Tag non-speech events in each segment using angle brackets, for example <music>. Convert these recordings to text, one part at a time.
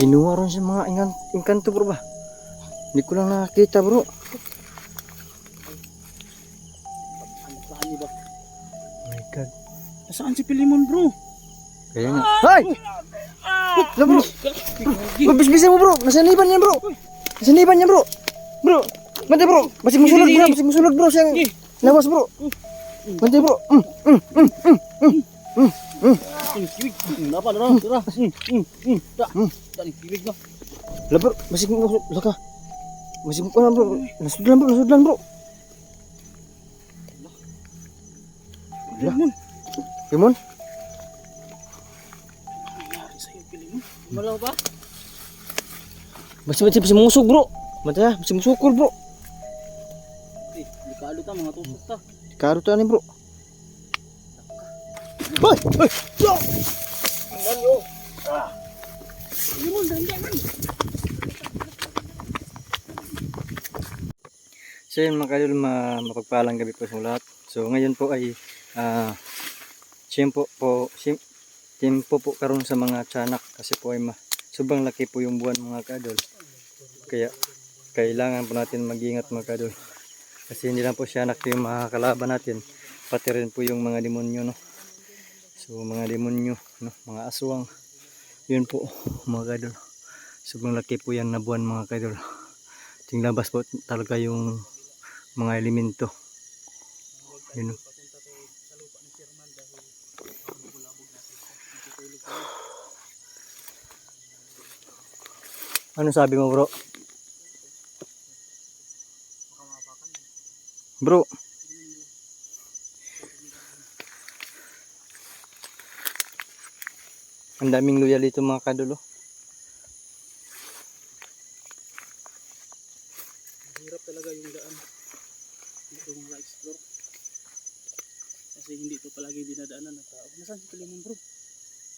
Kinuha ron sa mga ingan, inkanto bro ba? Hindi ko lang nakakita bro. My god. Saan si Pilimon bro? Kaya nga. Hay! Lah bro. Mabisbisan mo bro. Nasaniban niya bro. Nasaniban niya bro. Bro. Mati bro. Masih musulod bro. Masih musulod bro. Siyang lawas bro. Mati bro. Mm, mm, mm, mm. Ang kiwig. Napa na. Tira. Hmm, hmm, hmm. Ta ni kiwig na. Lah bro. Masih musulod. Laka. Masih mukulod bro. Nasudlan bro. Nasudlan bro. Sa'yo Pilimon. Malaw ba? Masih masih masih musuk bro. Mati ah. Masih musukul bro. Eh, likado ta mga tusok ta. Karo ta ni bro. Hoy! Hoy! Yo! Pilimon, dandan. So yun mga ma mapagpalang gabi po sa lahat. So ngayon po ay ah tiyempo po, tiyempo po karon sa mga tiyanak kasi po ay ma sobrang laki po yung buwan mga kadol. Kaya kailangan po natin mag-ingat mga kadol. Kasi hindi lang po siya anak yung mga kalaban natin, pati rin po yung mga demonyo no. So mga demonyo, no, mga aswang. Yun po mga kadol. Sobrang laki po yan na buwan mga kadol. Tinglabas po talaga yung mga elemento. Yun. o. Ano sabi mo bro? Bro. Ang daming loyal dito mga kadulo. Hirap talaga yung daan. Dito mga explore. Kasi hindi ito palagi dinadaanan ng tao. Nasaan si Pilimon bro?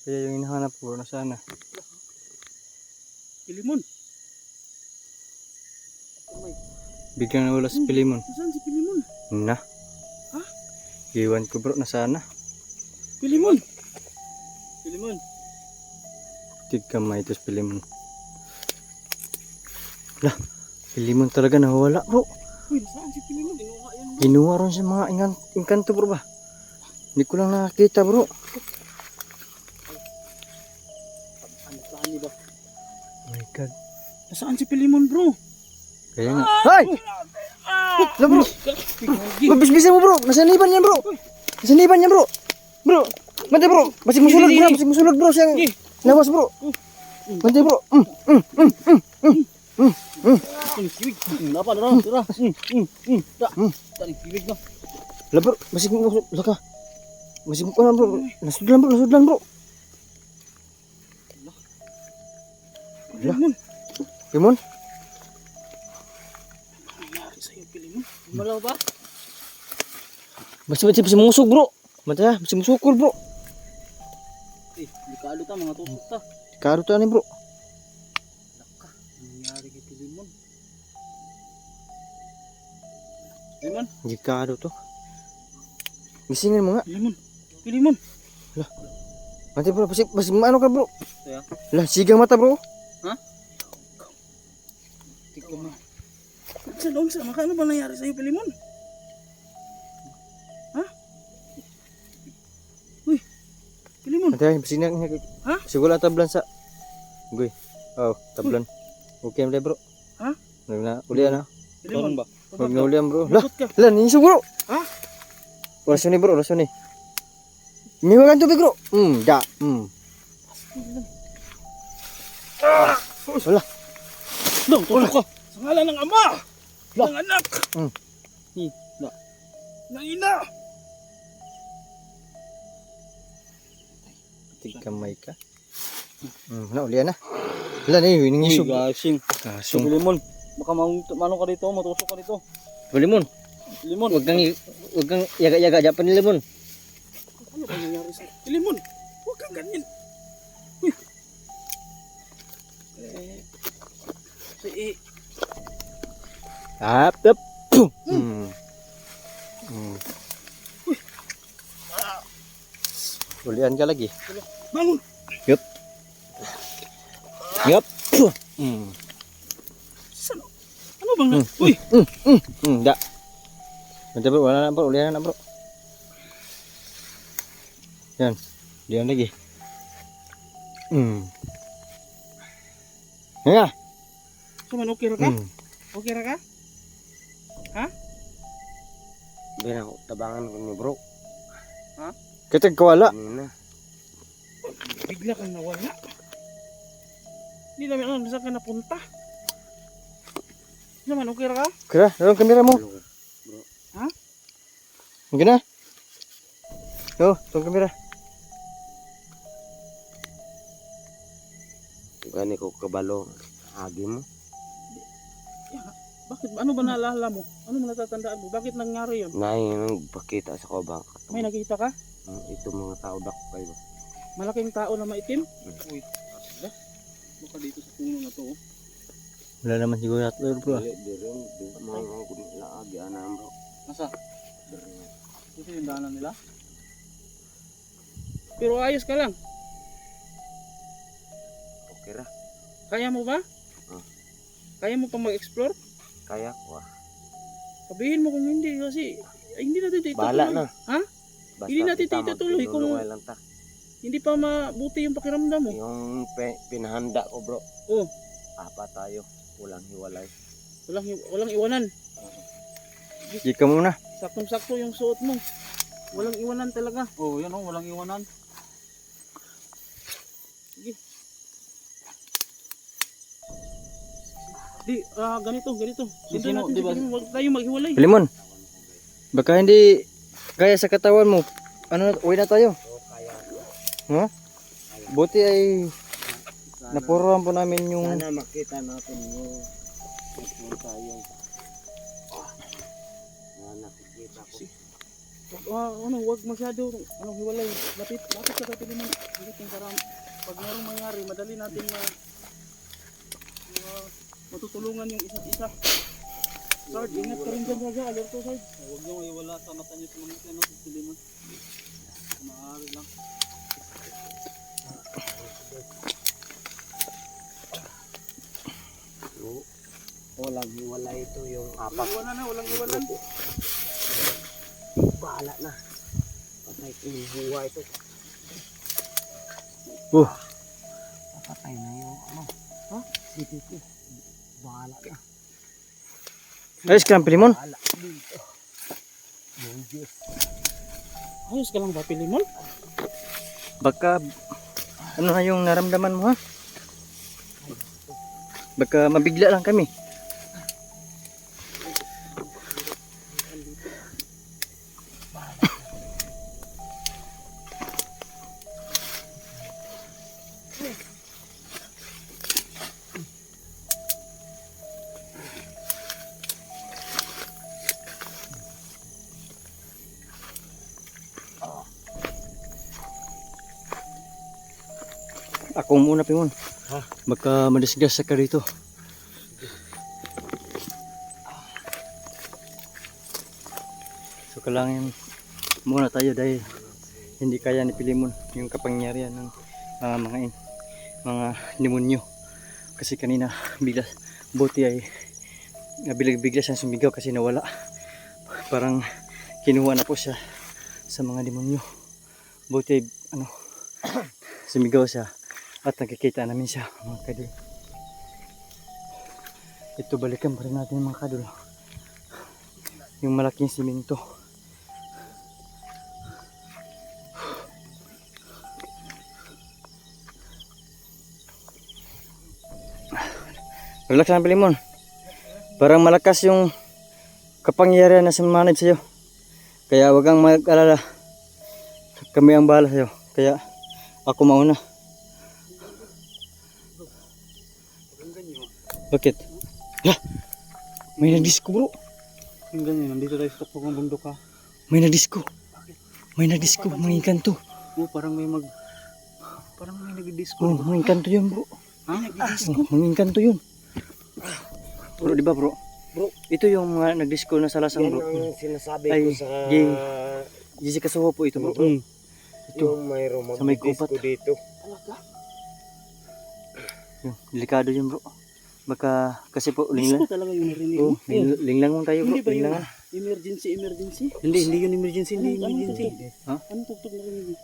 Kaya yung hinahanap ko na sana. Pilimon. Biglang nawala si Pilimon. Nasaan si Pilimon? Na. Ha? Iwan ko bro na sana. Pilimon. Pilimon. Tig kamay si Pilimon. Lah, Pilimon talaga nawala bro. Uy, si Pilimon? Inuha yan bro. Kinuha ron sa mga ingan, inkanto bro ba? Hindi ko lang nakakita bro. Oh my god. Nasaan si Pilimon bro? Kaya nga. Hay! Lah bro. Mabisbisan mo bro. Nasaniban niya bro. Nasaniban niya bro. Bro. Mati bro. Masih musulod bro. Masih musulod bro. Siyang lawas bro. Mati bro. Mm, mm, mm, mm. Ang kiwig. Napa na. Tira. Hmm, hmm, hmm. Ta. Ta ni kiwig na. Lah bro. Masih musulod. Laka. Masih mukulod bro. Nasudlan bro. Nasudlan bro. Sa'yo Pilimon. Malaw ba? Masih masih masih musuk bro. Mati ah. Masih musukul bro. Eh, likado ta mga tusok ta. Karo ta ni bro. Laka. Nangyari kay Pilimon. Pilimon. Gikado to. Gisingin mo nga. Pilimon. Pilimon. Mati bro. Masih masih ano ka bro. Kaya. Lah sigang mata bro. Ha? Tiko mo. Sa loob sa maka, ano ba nangyari sa'yo, Pilimon? Ah. Sinang niya. Ha? Siguro tablan sa. Goy. Oh, tablan. Okay mo bro. Ha? Nag na uli na. Pilimon ba? Huwag na uli bro. Lah, Lagot ka. lah niso bro. Ha? Oraso ni bro, oraso ni. Mingo kan tubig bro. Hmm, da. Hmm. Wala. Dong, tutok ka. Sa ngalan ng ama. Lah. Ng anak. Hmm. Ni, na. Ng ina. Tig kamay ka. Hmm, na uli na. Wala na yun, ningisog. gasing. Ah, So, sung. Pilimon. Baka mang, mano ka dito, matusok ka dito. Limon. Pilimon. Wag kang wag kang yaga-yaga japan ni limon. Ano ba nangyari sa'yo? Pilimon. Huwag kang ganyan. Eh. Si. Tap, tap. Hmm. Ulian ka lagi. Bangun. Yup. Yup. Mm. Saan? Ano bang na? Hmm. Uy! Mm, mm, mm, da. Nanti bro, wala na bro, ulihan na bro. Yan, diyan lagi. Hmm. Nga. Suman, okay ra ka? Hmm. Okay ra ka? Hindi na ako tabangan ko ni bro. Kitag kawala. Kanina. Bigla kang nawala. Hindi namin alam saan ka napunta. Suman, okay ra ka? Kira, dalam kamera mo. Hello. Mungkin na. Oh, tong kamera. Gani ko kabalo. Agi mo. Bakit? Ano ba naalala mo? Ano mo natatandaan mo? Bakit nangyari yun? Nay, nang pakita sa ko ba? May nakita ka? Ito mga tao dak kayo ba? Malaking tao na maitim? Uy, asda. Baka dito sa puno na to. oh. Wala naman siguro natin bro. Dili, di rin. Di mga kunila agi anam bro. Nasa? Ito yung daanan nila. Pero ayos ka lang. Okay ra. Kaya mo ba? Ah. Kaya mo pa mag-explore? Kaya ko ah. Sabihin mo kung hindi kasi ay, hindi natin itutuloy. Bahala na. Ha? Basta Hindi natin itutuloy kung- lang ta. Hindi pa mabuti yung pakiramdam mo. Yung pe, pinahanda ko bro. Oh. Apat tayo. Walang hiwalay. Walang walang iwanan. Sige ka muna. Saktong-sakto yung suot mo. Walang iwanan talaga. Oh, yan oh, walang iwanan. Sige. Di, ah, ganito, ganito. Dito Sino, natin di ba? Pilimon, Huwag tayo maghiwalay. Limon. Baka hindi kaya sa katawan mo. Ano, na- uwi na tayo. So kaya ko. Ha? Buti ay napuruan po namin yung Sana makita natin yung nakita yung na nakikita ko. Ah, ano, wag masyado, ano, hiwalay. Lapit, lapit sa Pilimon. Higit yung para pag mayroong mangyari, madali natin ma, ma matutulungan yung isa't isa. Sard, ingat ka rin dyan, Raja. Alerto, Sard. Huwag niyo iwala sa mata niyo sa mga ano, sa siliman. Maaari lang. Walang hiwalay ito yung apat. Walang iwanan na, walang iwanan. Bahala na. Patay ko yung buhay ito. Oh. Patay na yung ano. Ha? Sige ko. Bahala na. Ayos ka lang, Pilimon. Bahala dito. Yung Diyos. Ayos ka lang ba, Pilimon? Baka ano na yung naramdaman mo ha? Baka mabigla lang kami. Ako muna, Pimon. Ha? Baka madisgas ka rito. So kailangan muna tayo dahil hindi kaya ni Pilimon yung kapangyarihan ng ah, mga in, mga demonyo. Kasi kanina bigla buti ay bigla-bigla siyang sumigaw kasi nawala. Parang kinuha na po siya sa mga demonyo. Buti ay ano <clears throat> sumigaw siya at nakikita namin siya mga kadul. Ito balikan pa rin natin mga kadul. Yung malaking simento. Relax lang Pilimon. Parang malakas yung kapangyarihan na sumanib sa'yo. Kaya wag kang mag-alala. Kami ang bahala sa'yo. Kaya ako mauna. Bakit? La! May nagdisko bro. Yung ganyan, nandito tayo sa tuktok ng bundok ha. May nagdisko. May nagdisko. May kanto. Oh, parang may mag... Parang may nagdisco. Oh, may kanto yun bro. Ha? Oh, may kanto yun. Bro, di ba bro? Bro. Ito yung mga nagdisko na sa lasang Yan bro. ang sinasabi Ay, ko sa... Jay. Jessica Soho po ito bro. Mm. Ito. Yung mayroong kupat. dito. Yung, delikado yun bro. Baka, kasi po, linglang. Disco talaga yung narinig Oh, mo. Ayun. ling- linglang tayo bro. Hindi ba yun? Linglangan. Emergency, emergency? Hindi, hindi yun emergency, hindi Anong- anong emergency. tugtog? Ha? Anong tugtog narinig mo?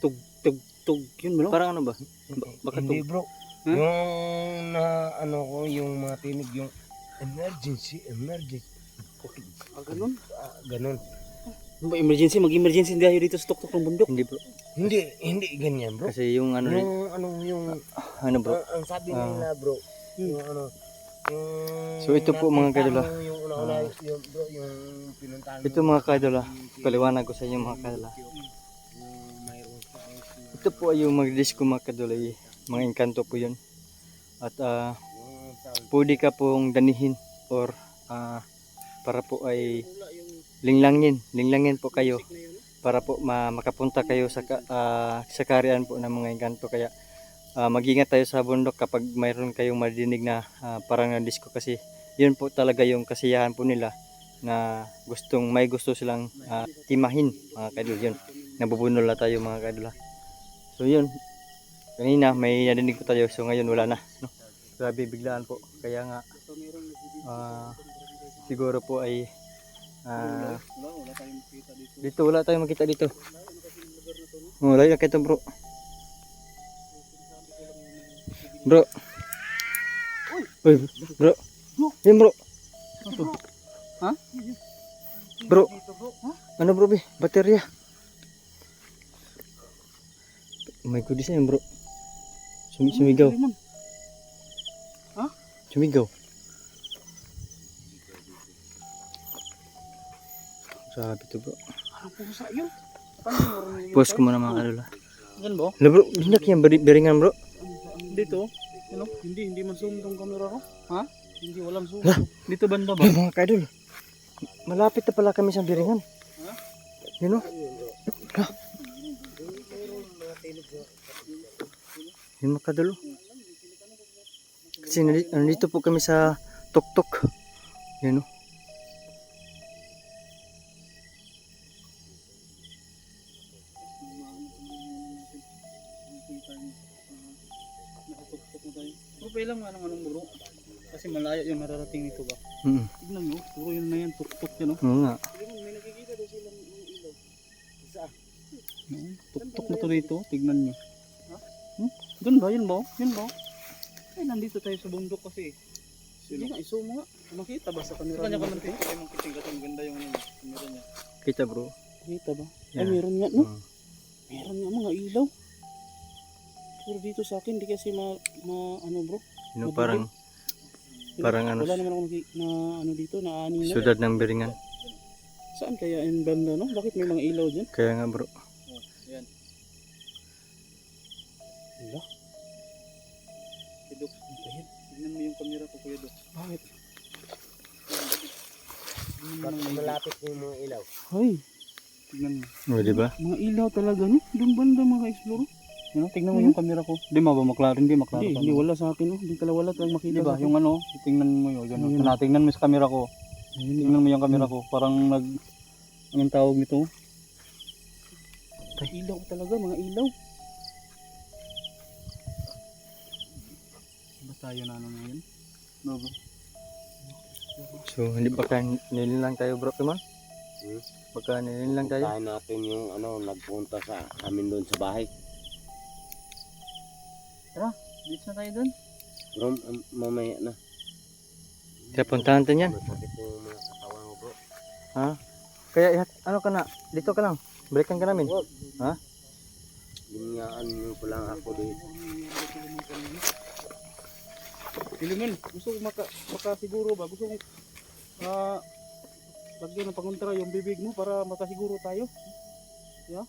Tug, tug, tug, yun bro. Parang ano ba? Ba- Baka hindi to. bro. Ha? Yung na ano ko, yung mga tinig, yung emergency, emergency. Ah, ganun? Ah, ganun. Ano ba emergency? Mag-emergency tayo dito sa tuktok ng bundok. Hindi bro. Hindi, hindi ganyan bro. Kasi yung ano Yung ano, yung, ano bro. ang, ang sabi Ah. nila bro, Hmm. Yung ano, yung... So, ito po, mga mo Yung una-una, Ah. yung bro, yung pinuntahan Ito mga kaidol yung- Paliwanag ko sa inyo mga na- Ito po ay yung mag-disco mga kaidol ay mga engkanto po yun. At tawag- pwede ka pong danihin or ah, para po ay linglangin. Linglangin po kayo para po ma- makapunta kayo sa ah, sa karian po ng mga engkanto. Kaya ah, mag-ingat tayo sa bundok kapag mayroon kayong maridinig na ah, parang disco kasi yun po talaga yung kasiyahan po nila na gustong may gusto silang ah, timahin mga kaidol yun nabubunol na tayo mga kaidol ah. so yun kanina may nadinig po tayo so ngayon wala na no? grabe biglaan po kaya nga ah, siguro po ay ah, Wala, wala tayong makita dito. dito wala tayong makita dito. Oh, bro. Bro. Uy, bro. Yan bro. Ha? Bro. Ano bro be? Baterya. Oh my goodness yan bro. Sumi sumigaw. Sumigaw. Sabi to bro. Parang pusa yun. Mo Post ko muna mga kalula. Yan? Hala bro, hindi yan beringan bro. Dito? Ano? Hindi, hindi ma-zoom tong camera ko. Ha? Hindi, walang zoom. Hala. Dito banda ba? Ay, mga kadol. Malapit na pala kami sa biringan. Ha? Yun o. Ha? Yun mga kadol. oh. Kasi nandito, nandito po kami sa tuktok. Yun o. Tuktok na to dito, tignan nyo. Hmm? Doon ba? Yun ba? Yun ba? Ay, nandito tayo sa bundok kasi. Sige nga, iso mo nga. Makita ba sa camera? Kanya ka man tayo. Ay, makiting ka Ganda yung ano, camera niya. Kita bro. Kita ba? Ay, Yan. meron nga, no? Mm. Meron nga mga ilaw. Pero dito sa akin, di kasi ma, ma ano bro. Yun o, parang Parang ano, Wala naman ako na ano dito, na ani na. syudad ng biringan. Saan kaya yung banda, no? Bakit may mga ilaw dyan? Kaya nga bro. Mo yung camera ko, Kuya Dok. Bakit? Bakit malapit yung mga ilaw? Hoy, tignan mo. O, di ba? Mga ilaw talaga, no? Doon banda mga explore. Yan, tignan mo yung camera ko. Di ba ba maklaro? Hindi maklaro. Hindi, hindi wala sa akin, no? Hindi talaga wala tayong makita. Di ba? Yung ano, tingnan mo yun. Yun, Ayun. na, tingnan mo sa camera ko. Ayun, Tingnan mo yung camera ko. Parang nag... Anong tawag nito? ilaw talaga, mga ilaw. Tayo na ano ngayon? No, bro. So, hindi baka nililang tayo bro, Kimon? Hmm? Baka nililang tayo? Puntahan natin yung ano, nagpunta sa amin doon sa bahay. Dito na tayo dun. Bro, am- mamaya na. Kaya puntahan tayo yan. Masakit yung mga katawan ko bro. Kaya, ihat- ano ka na? Dito ka lang. Balikan ka namin. Linyaan mo ko lang ako dito. Piliman, gusto ko maka, makasiguro ba? Gusto ko ah lagyan ng pangontra yung bibig mo para makasiguro tayo. Yeah?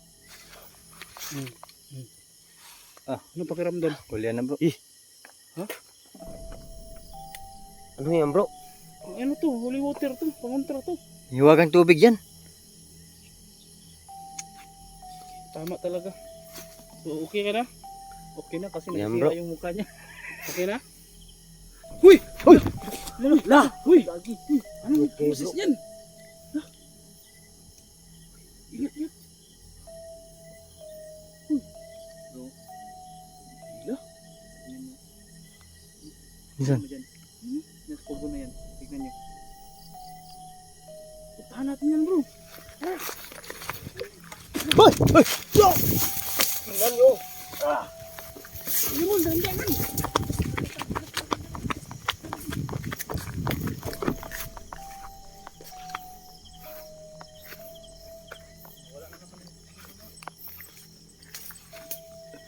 Hmm. Hmm. Ah. Ano pakiramdam? Kulian na bro. Ano yan bro? Ano to? Holy water to. Pangontra to. Hiwagang tubig yan. Tama talaga. So, okay ka na? Okay na kasi nasira yung mukha niya. <laughs> Okay na? Huy! Huy! La! Huy! Anong boses bro. yan? La! Ingat, ingat. Minsan. Ano dyan? Hmm? Nasa na yan. Tignan nyo. Puntahan natin yan bro. Hoy! Hoy! Yo! Tingnan nyo. Ah! Hindi mo, dahil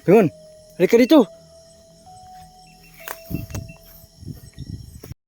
Pingon! Halika dito!